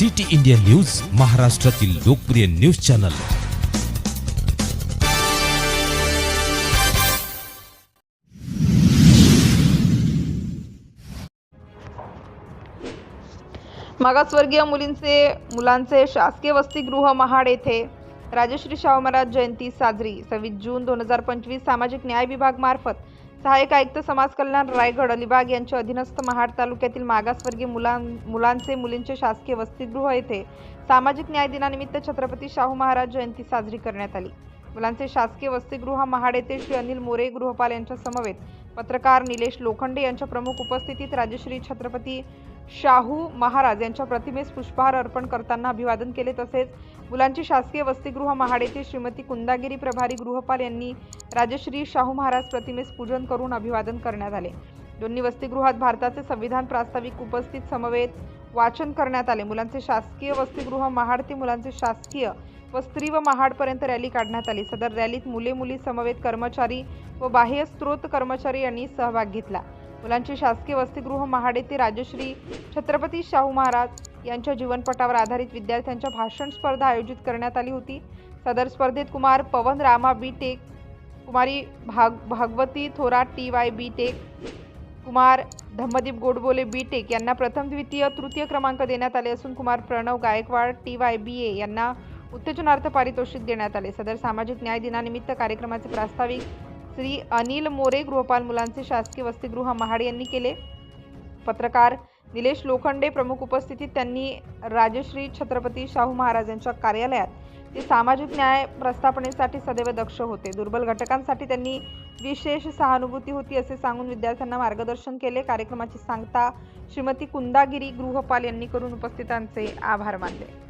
City India news महाराष्ट्रातील लोकप्रिय news channel. मागासवर्गीय मुलींचे मुलांचे शासकीय वसतिगृह महाड येथे राजश्री शाहू महाराज जयंती साजरी. सव्वीस जून दोन हजार पंचवीस सामाजिक न्याय विभाग मार्फत सहाय्यक आयुक्त समाज कल्याण रायगड अलिबाग यांच्या अधीनस्थ महाड तालुक्यातील मागासवर्गीय मुलां मुलांचे मुलींचे शासकीय वसतिगृह येथे सामाजिक न्याय दिनानिमित्त छत्रपती शाहू महाराज जयंती साजरी करण्यात आली. मुलांचे शासकीय वसतिगृह महाड येथे श्री अनिल मोरे गृहपाल यांच्या समवेत पत्रकार निलेश लोखंडे यांच्या प्रमुख उपस्थितीत राजश्री छत्रपती शाहू महाराज यांच्या प्रतिमेस पुष्पहार अर्पण करताना अभिवादन केले तसेच मुलांची शासकीय वसतिगृह महाडेचे श्रीमती कुंदागिरी प्रभारी गृहपाल यांनी राजश्री शाहू महाराज प्रतिमेस पूजन करून अभिवादन करण्यात आले. दोन्ही वसतिगृहात भारताचे संविधान प्रास्ताविक उपस्थित समवेत वाचन करण्यात आले. मुलांचे शासकीय वसतिगृह महाड ते मुलांचे शासकीय व स्त्री व महाडपर्यंत रॅली काढण्यात आली. सदर रॅलीत मुले मुली समवेत कर्मचारी व बाह्य स्त्रोत कर्मचारी यांनी सहभाग घेतला. मुलांची शासकीय वसतिगृह महाड येथे राजश्री छत्रपती शाहू महाराज यांच्या जीवनपटावर आधारित विद्यार्थ्यांच्या भाषण स्पर्धा आयोजित करण्यात आली होती. सदर स्पर्धेत कुमार पवन रामा बी टेक कुमारी भाग Bhagwati Thorat T Y B tech Kumar Dhammadeep Godbole B take यांना प्रथम द्वितीय तृतीय क्रमांक देण्यात आले असून Kumar Pranav Gaikwad T Y B A यांना उत्तेजनार्थ पारितोषिक देण्यात आले. सदर सामाजिक न्याय दिनानिमित्त कार्यक्रमाचे प्रास्ताविक श्री अनिल मोरे गृहपाल मुलांचे शासकीय वसतिगृह महाड यांनी केले. पत्रकार निलेश लोखंडे प्रमुख उपस्थितीत त्यांनी राजश्री छत्रपती शाहू महाराजांच्या कार्यालयात ते सामाजिक न्याय प्रस्थापनेसाठी सदैव दक्ष होते. दुर्बल घटकांसाठी त्यांनी विशेष सहानुभूती होती असे सांगून विद्यार्थ्यांना मार्गदर्शन केले. कार्यक्रमाची सांगता श्रीमती कुंदागिरी गृहपाल यांनी करून उपस्थितांचे आभार मानले.